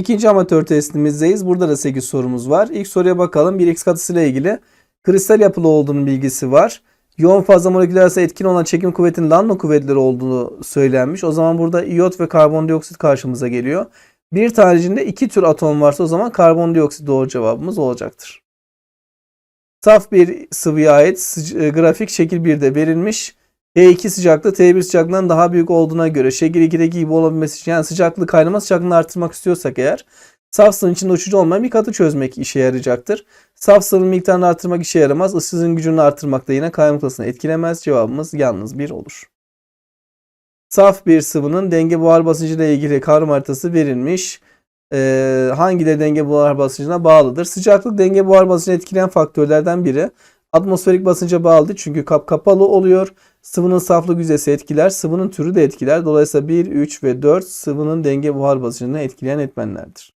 İkinci amatör testimizdeyiz. Burada da 8 sorumuz var. İlk soruya bakalım. Bir X katısıyla ilgili kristal yapılı olduğunun bilgisi var. Yoğun fazla moleküler arasında etkin olan çekim kuvvetinin Lambda kuvvetleri olduğunu söylenmiş. O zaman burada iyot ve karbondioksit karşımıza geliyor. Bir tanecinde iki tür atom varsa o zaman karbondioksit doğru cevabımız olacaktır. Saf bir sıvıya ait e, grafik şekil 1'de verilmiş. T2 sıcaklığı T1 sıcaklığından daha büyük olduğuna göre şekil 2'deki gibi olabilmesi için yani sıcaklığı kaynama sıcaklığını artırmak istiyorsak eğer saf sıvının içinde uçucu olmayan bir katı çözmek işe yarayacaktır. Saf sıvının miktarını artırmak işe yaramaz. Isısının gücünü artırmak da yine kaynama noktasını etkilemez. Cevabımız yalnız 1 olur. Saf bir sıvının denge buhar basıncı ile ilgili kavram haritası verilmiş. Ee, hangileri denge buhar basıncına bağlıdır? Sıcaklık denge buhar basıncını etkileyen faktörlerden biri. Atmosferik basınca bağlıdır çünkü kap kapalı oluyor. Sıvının saflık yüzdesi etkiler, sıvının türü de etkiler. Dolayısıyla 1, 3 ve 4 sıvının denge buhar basıncını etkileyen etmenlerdir.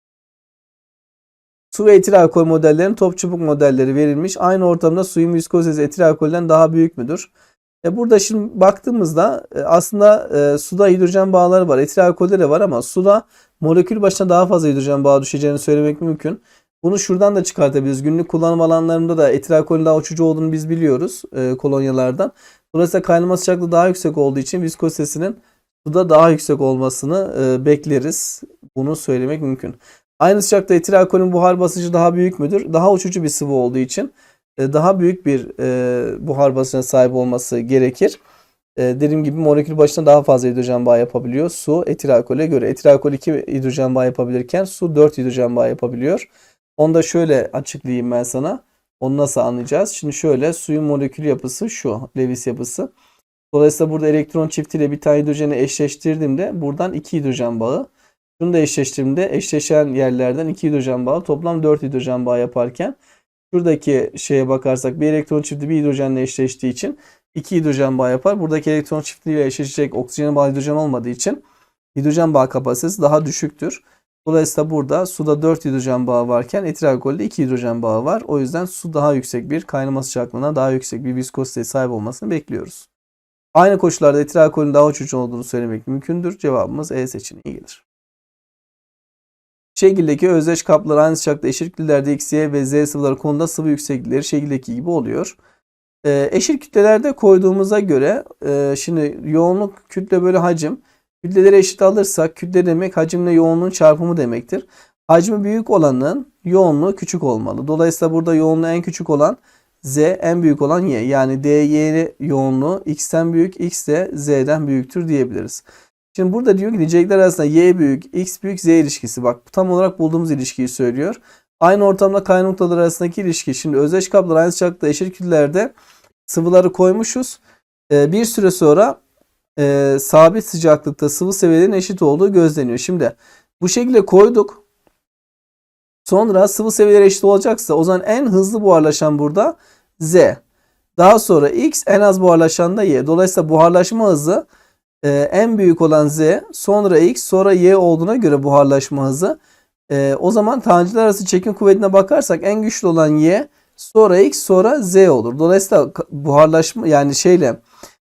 Su ve etil alkol modellerinin top çubuk modelleri verilmiş. Aynı ortamda suyun viskozesi etil alkolden daha büyük müdür? E burada şimdi baktığımızda e, aslında e, suda hidrojen bağları var. Etil alkolde de var ama suda molekül başına daha fazla hidrojen bağı düşeceğini söylemek mümkün. Bunu şuradan da çıkartabiliriz. Günlük kullanım alanlarında da etil alkolün daha uçucu olduğunu biz biliyoruz e, kolonyalardan. Dolayısıyla kaynama sıcaklığı daha yüksek olduğu için viskozesinin suda daha yüksek olmasını e, bekleriz. Bunu söylemek mümkün. Aynı sıcakta etil alkolün buhar basıncı daha büyük müdür? Daha uçucu bir sıvı olduğu için e, daha büyük bir e, buhar basıncına sahip olması gerekir. E, dediğim gibi molekül başına daha fazla hidrojen bağı yapabiliyor. Su etil alkole göre. Etil alkol 2 hidrojen bağı yapabilirken su 4 hidrojen bağı yapabiliyor. Onu da şöyle açıklayayım ben sana. Onu nasıl anlayacağız? Şimdi şöyle suyun molekül yapısı şu. Lewis yapısı. Dolayısıyla burada elektron çiftiyle bir tane hidrojeni eşleştirdiğimde buradan 2 hidrojen bağı. Şunu da eşleştirdiğimde eşleşen yerlerden 2 hidrojen bağı toplam 4 hidrojen bağı yaparken şuradaki şeye bakarsak bir elektron çifti bir hidrojenle eşleştiği için 2 hidrojen bağı yapar. Buradaki elektron çiftiyle eşleşecek oksijene bağlı hidrojen olmadığı için hidrojen bağ kapasitesi daha düşüktür. Dolayısıyla burada suda 4 hidrojen bağı varken etil alkolde 2 hidrojen bağı var. O yüzden su daha yüksek bir kaynama sıcaklığına daha yüksek bir viskoziteye sahip olmasını bekliyoruz. Aynı koşullarda etil alkolün daha uçucu olduğunu söylemek mümkündür. Cevabımız E seçeneği gelir. Şekildeki özdeş kaplar aynı sıcaklıkta eşit kütlelerde X, Y ve Z sıvıları konusunda sıvı yükseklikleri şekildeki gibi oluyor. Ee, eşit kütlelerde koyduğumuza göre e, şimdi yoğunluk kütle bölü hacim kütleleri eşit alırsak kütle demek hacimle yoğunluğun çarpımı demektir. Hacmi büyük olanın yoğunluğu küçük olmalı. Dolayısıyla burada yoğunluğu en küçük olan Z en büyük olan Y. Yani DY yoğunluğu X'ten büyük, X de Z'den büyüktür diyebiliriz. Şimdi burada diyor ki nicelikler arasında Y büyük, X büyük, Z ilişkisi. Bak tam olarak bulduğumuz ilişkiyi söylüyor. Aynı ortamda kaynak noktaları arasındaki ilişki. Şimdi özdeş kaplar aynı sıcaklıkta eşit kütlelerde sıvıları koymuşuz. Ee, bir süre sonra e, sabit sıcaklıkta sıvı seviyelerinin eşit olduğu gözleniyor. Şimdi bu şekilde koyduk. Sonra sıvı seviyeleri eşit olacaksa o zaman en hızlı buharlaşan burada Z. Daha sonra X en az buharlaşan da Y. Dolayısıyla buharlaşma hızı e, en büyük olan Z sonra X sonra Y olduğuna göre buharlaşma hızı. E, o zaman tanecikler arası çekim kuvvetine bakarsak en güçlü olan Y sonra X sonra Z olur. Dolayısıyla buharlaşma yani şeyle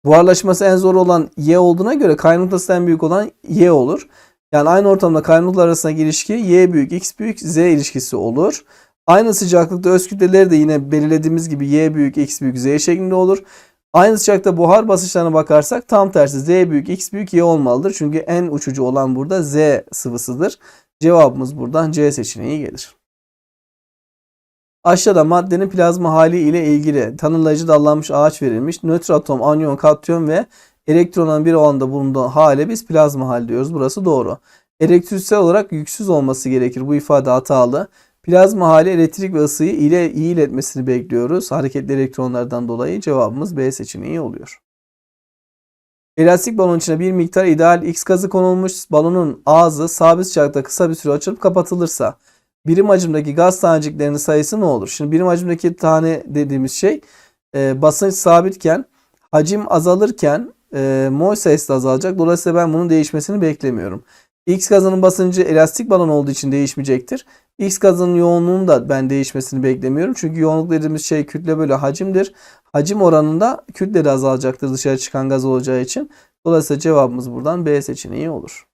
buharlaşması en zor olan Y olduğuna göre kaynak noktası en büyük olan Y olur. Yani aynı ortamda kaynaklar arasındaki ilişki Y büyük X büyük Z ilişkisi olur. Aynı sıcaklıkta öz kütleleri de yine belirlediğimiz gibi Y büyük X büyük Z şeklinde olur. Aynı sıcakta buhar basınçlarına bakarsak tam tersi Z büyük X büyük Y olmalıdır. Çünkü en uçucu olan burada Z sıvısıdır. Cevabımız buradan C seçeneği gelir. Aşağıda maddenin plazma hali ile ilgili tanımlayıcı dallanmış ağaç verilmiş. Nötr atom, anyon, katyon ve elektronun bir alanda bulunduğu hale biz plazma hali diyoruz. Burası doğru. Elektriksel olarak yüksüz olması gerekir. Bu ifade hatalı. Plazma hali elektrik ve ısıyı ile iyi iletmesini bekliyoruz. Hareketli elektronlardan dolayı cevabımız B seçeneği oluyor. Elastik balon içine bir miktar ideal X gazı konulmuş. Balonun ağzı sabit sıcaklıkta kısa bir süre açılıp kapatılırsa birim hacimdeki gaz taneciklerinin sayısı ne olur? Şimdi birim hacimdeki tane dediğimiz şey e, basınç sabitken hacim azalırken e, mol sayısı da azalacak. Dolayısıyla ben bunun değişmesini beklemiyorum. X gazının basıncı elastik balon olduğu için değişmeyecektir. X gazının yoğunluğunun da ben değişmesini beklemiyorum. Çünkü yoğunluk dediğimiz şey kütle bölü hacimdir. Hacim oranında kütle de azalacaktır dışarı çıkan gaz olacağı için. Dolayısıyla cevabımız buradan B seçeneği olur.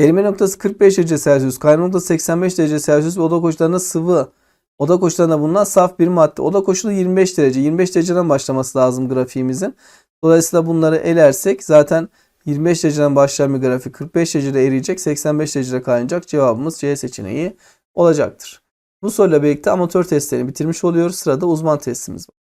Erime noktası 45 derece Celsius, kaynama noktası 85 derece Celsius oda koşullarında sıvı. Oda koşullarında bulunan saf bir madde. Oda koşulu 25 derece. 25 dereceden başlaması lazım grafiğimizin. Dolayısıyla bunları elersek zaten 25 dereceden başlayan bir grafik 45 derecede eriyecek, 85 derecede kaynayacak. Cevabımız C seçeneği olacaktır. Bu soruyla birlikte amatör testlerini bitirmiş oluyoruz. Sırada uzman testimiz var.